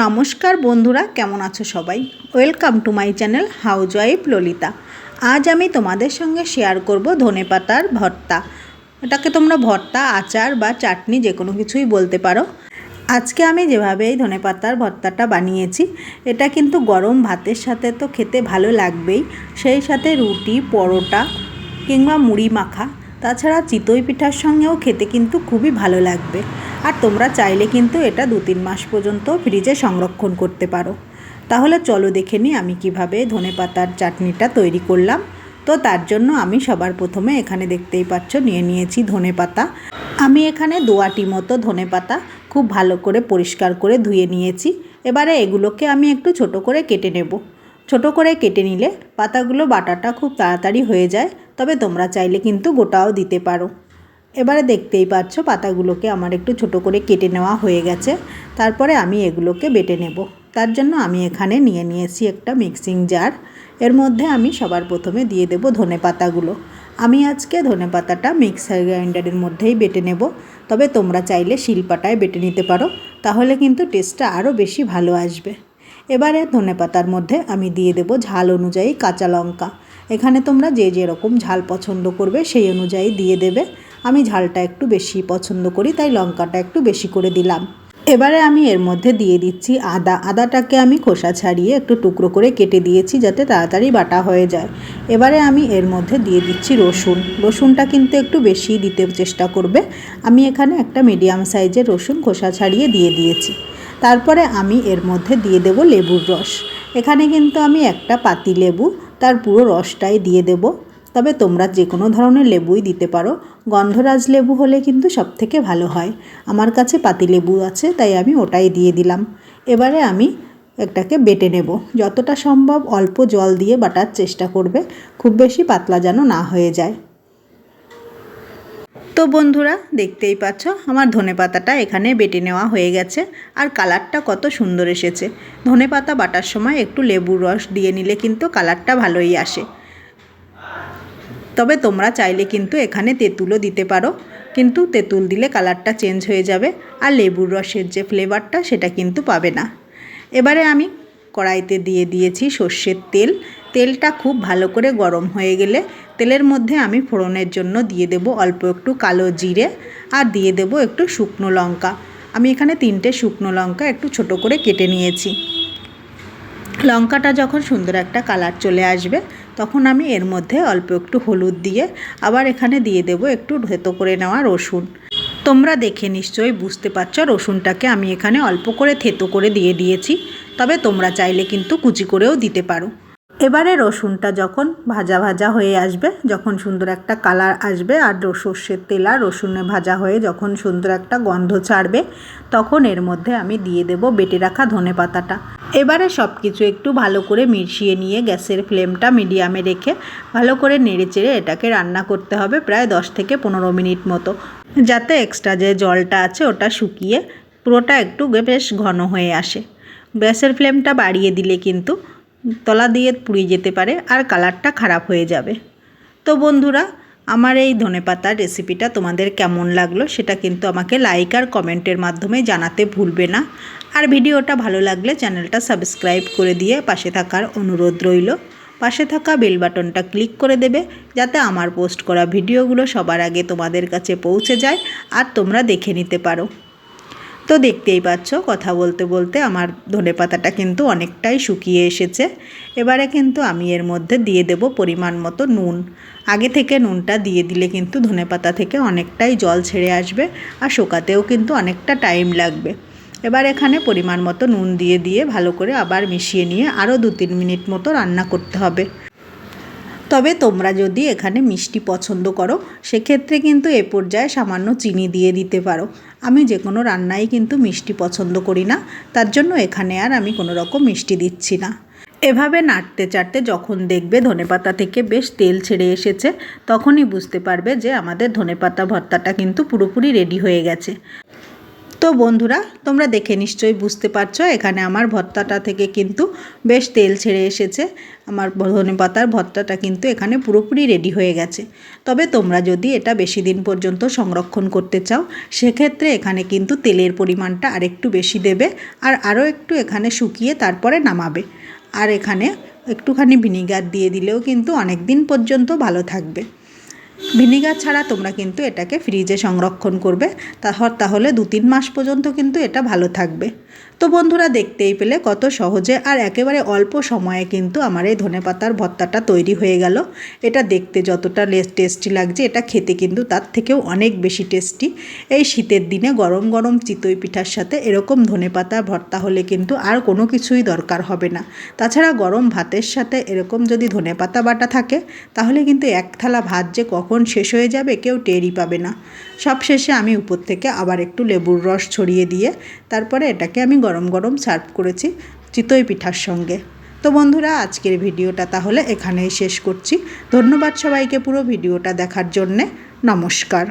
নমস্কার বন্ধুরা, কেমন আছো সবাই? Welcome to my channel housewife Lalita আজ আমি তোমাদের সঙ্গে শেয়ার করব ধনেপাতার ভর্তা। এটাকে তোমরা ভর্তা, আচার বা চাটনি যে কোনো কিছুই বলতে পারো। আজকে আমি যেভাবে এই ধনেপাতার ভর্তাটা বানিয়েছি, এটা কিন্তু গরম ভাতের সাথে তো খেতে ভালো লাগবেই। সেই সাথে রুটি, পরোটা কিংবা মুড়ি মাখা, তাছাড়া চিতই পিঠার সঙ্গেও খেতে কিন্তু খুবই ভালো লাগবে। আর তোমরা চাইলে কিন্তু এটা দু তিন মাস পর্যন্ত ফ্রিজে সংরক্ষণ করতে পারো। তাহলে চলো দেখে নিই আমি কীভাবে ধনেপাতার চাটনিটা তৈরি করলাম। তো তার জন্য আমি সবার প্রথমে এখানে দেখতেই পাচ্ছ নিয়ে নিয়েছি ধনেপাতা আমি এখানে দোয়াটি মতো ধনেপাতা খুব ভালো করে পরিষ্কার করে ধুয়ে নিয়েছি। এবারে এগুলোকে আমি একটু ছোট করে কেটে নেব। ছোট করে কেটে নিলে পাতাগুলো বাটাটা খুব তাড়াতাড়ি হয়ে যায়। তবে তোমরা চাইলে কিন্তু গোটাও দিতে পারো। এবারে দেখতেই পাচ্ছ, পাতাগুলোকে আমার একটু ছোট করে কেটে নেওয়া হয়ে গেছে। তারপরে আমি এগুলোকে বেটে নেব। তার জন্য আমি এখানে নিয়ে নিয়েছি একটা মিক্সিং জার। এর মধ্যে আমি সবার প্রথমে দিয়ে দেব ধনে পাতাগুলো। আমি আজকে ধনে পাতাটা মিক্সার গ্রাইন্ডারের মধ্যেই বেটে নেব। তবে তোমরা চাইলে শিলপাটায় বেটে নিতে পারো, তাহলে কিন্তু টেস্টটা আরও বেশি ভালো আসবে। এবারে ধনে পাতার মধ্যে আমি দিয়ে দেব ঝাল অনুযায়ী কাঁচা লঙ্কা। এখানে তোমরা যে যেরকম ঝাল পছন্দ করবে সেই অনুযায়ী দিয়ে দেবে। আমি ঝালটা একটু বেশি পছন্দ করি, তাই লঙ্কাটা একটু বেশি করে দিলাম। এবারে আমি এর মধ্যে দিয়ে দিচ্ছি আদা। আদাটাকে আমি খোসা ছাড়িয়ে একটু টুকরো করে কেটে দিয়েছি যাতে তাড়াতাড়ি বাটা হয়ে যায়। এবারে আমি এর মধ্যে দিয়ে দিচ্ছি রসুন। রসুনটা কিন্তু একটু বেশি দিতে চেষ্টা করবে। আমি এখানে একটা মিডিয়াম সাইজের রসুন খোসা ছাড়িয়ে দিয়ে দিয়েছি। তারপরে আমি এর মধ্যে দিয়ে দেব লেবুর রস। এখানে কিন্তু আমি একটা পাতি লেবু, তার পুরো রসটাই দিয়ে দেব। তবে তোমরা যে কোনো ধরনের লেবুই দিতে পারো। গন্ধরাজ লেবু হলে কিন্তু সব থেকে ভালো হয়। আমার কাছে পাতি লেবু আছে, তাই আমি ওটাই দিয়ে দিলাম। এবারে আমি একটাকে বেটে নেব। যতটা সম্ভব অল্প জল দিয়ে বাটার চেষ্টা করবে, খুব বেশি পাতলা যেন না হয়ে যায়। তো বন্ধুরা, দেখতেই পাচ্ছ, আমার ধনে পাতাটা এখানে বেটে নেওয়া হয়ে গেছে, আর কালারটা কত সুন্দর এসেছে। ধনে পাতা বাটার সময় একটু লেবুর রস দিয়ে নিলে কিন্তু কালারটা ভালোই আসে। তবে তোমরা চাইলে কিন্তু এখানে তেঁতুলও দিতে পারো। কিন্তু তেঁতুল দিলে কালারটা চেঞ্জ হয়ে যাবে আর লেবুর রসের যে ফ্লেভারটা সেটা কিন্তু পাবে না। এবারে আমি কড়াইতে দিয়ে দিয়েছি সর্ষের তেল। তেলটা খুব ভালো করে গরম হয়ে গেলে তেলের মধ্যে আমি ফোড়নের জন্য দিয়ে দেব অল্প একটু কালো জিরে আর দিয়ে দেব একটু শুকনো লঙ্কা। আমি এখানে তিনটে শুকনো লঙ্কা একটু ছোট করে কেটে নিয়েছি। লঙ্কাটা যখন সুন্দর একটা কালার চলে আসবে তখন আমি এর মধ্যে অল্প একটু হলুদ দিয়ে আবার এখানে দিয়ে দেব একটু ধেতো করে নেওয়া রসুন। তোমরা দেখে নিশ্চয়ই বুঝতে পারছ রসুনটাকে আমি এখানে অল্প করে থেতো করে দিয়ে দিয়েছি। তবে তোমরা চাইলে কিন্তু কুচি করেও দিতে পারো। এবারে রসুনটা যখন ভাজা ভাজা হয়ে আসবে, যখন সুন্দর একটা কালার আসবে আর সর্ষের তেল আর রসুনে ভাজা হয়ে যখন সুন্দর একটা গন্ধ ছাড়বে, তখন এর মধ্যে আমি দিয়ে দেব বেটে রাখা ধনে পাতাটা। এবারে সব কিছু একটু ভালো করে মিশিয়ে নিয়ে গ্যাসের ফ্লেমটা মিডিয়ামে রেখে ভালো করে নেড়ে চেড়ে এটাকে রান্না করতে হবে প্রায় দশ থেকে পনেরো মিনিট মতো। যাতে এক্সট্রা যে জলটা আছে ওটা শুকিয়ে পুরোটা একটু বেশ ঘন হয়ে আসে। গ্যাসের ফ্লেমটা বাড়িয়ে দিলে কিন্তু তলা দিয়ে পুড়ে যেতে পারে আর কালারটা খারাপ হয়ে যাবে। তো বন্ধুরা, আমার এই ধনেপাতার রেসিপিটা তোমাদের কেমন লাগল সেটা কিন্তু আমাকে লাইক আর কমেন্টের মাধ্যমে জানাতে ভুলবে না। আর ভিডিওটা ভালো লাগলে চ্যানেলটা সাবস্ক্রাইব করে দিয়ে পাশে থাকার অনুরোধ রইল। পাশে থাকা বেল বাটনটা ক্লিক করে দেবে যাতে আমার পোস্ট করা ভিডিওগুলো সবার আগে তোমাদের কাছে পৌঁছে যায় আর তোমরা দেখে নিতে পারো। তো দেখতেই পাচ্ছ, কথা বলতে বলতে আমার ধনে পাতাটা কিন্তু অনেকটাই শুকিয়ে এসেছে। এবারে কিন্তু আমি এর মধ্যে দিয়ে দেব পরিমাণ মতো নুন। আগে থেকে নুনটা দিয়ে দিলে কিন্তু ধনে পাতা থেকে অনেকটাই জল ছেড়ে আসবে আর শোকাতেও কিন্তু অনেকটা টাইম লাগবে। এবার এখানে পরিমাণ মতো নুন দিয়ে দিয়ে ভালো করে আবার মিশিয়ে নিয়ে আরও দু তিন মিনিট মতো রান্না করতে হবে। তবে তোমরা যদি এখানে মিষ্টি পছন্দ করো, সেক্ষেত্রে কিন্তু এ পর্যায়ে সামান্য চিনি দিয়ে দিতে পারো। আমি যে কোনো রান্নাই কিন্তু মিষ্টি পছন্দ করি না, তার জন্য এখানে আর আমি কোনো রকম মিষ্টি দিচ্ছি না। এভাবে নাড়তে চাড়তে যখন দেখবে ধনেপাতা থেকে বেশ তেল ছেড়ে এসেছে, তখনই বুঝতে পারবে যে আমাদের ধনেপাতা ভর্তাটা কিন্তু পুরোপুরি রেডি হয়ে গেছে। তো বন্ধুরা, তোমরা দেখে নিশ্চয়ই বুঝতে পারছ, এখানে আমার ভর্তাটা থেকে কিন্তু বেশ তেল ছেড়ে এসেছে। আমার ধনে পাতার ভর্তাটা কিন্তু এখানে পুরোপুরি রেডি হয়ে গেছে। তবে তোমরা যদি এটা বেশি দিন পর্যন্ত সংরক্ষণ করতে চাও, সেক্ষেত্রে এখানে কিন্তু তেলের পরিমাণটা আরেকটু বেশি দেবে আর আরও একটু এখানে শুকিয়ে তারপরে নামাবে। আর এখানে একটুখানি ভিনিগার দিয়ে দিলেও কিন্তু অনেক দিন পর্যন্ত ভালো থাকবে। ভিনিগার ছাড়া তোমরা কিন্তু এটাকে ফ্রিজে সংরক্ষণ করবে। তাহলে দু তিন মাস পর্যন্ত কিন্তু এটা ভালো থাকবে। তো বন্ধুরা, দেখতেই পেলে কত সহজে আর একেবারে অল্প সময়ে কিন্তু আমার এই ধনেপাতার ভর্তাটা তৈরি হয়ে গেল। এটা দেখতে যতটা টেস্টি লাগছে, এটা খেতে কিন্তু তার থেকেও অনেক বেশি টেস্টি এই শীতের দিনে গরম গরম চিতই পিঠার সাথে এরকম ধনেপাতা ভর্তা হলে কিন্তু আর কোনো কিছুই দরকার হবে না। তাছাড়া গরম ভাতের সাথে এরকম যদি ধনেপাতা বাটা থাকে, তাহলে কিন্তু এক থালা ভাত যে কখন শেষ হয়ে যাবে কেউ টেরই পাবে না। সব শেষে আমি উপর থেকে আবার একটু লেবুর রস ছড়িয়ে দিয়ে তারপরে এটাকে আমি গরম গরম সার্ভ করেছি চিতই পিঠার সঙ্গে। তো বন্ধুরা, আজকের ভিডিওটা তাহলে এখানেই শেষ করছি। ধন্যবাদ সবাইকে পুরো ভিডিওটা দেখার জন্যে। নমস্কার।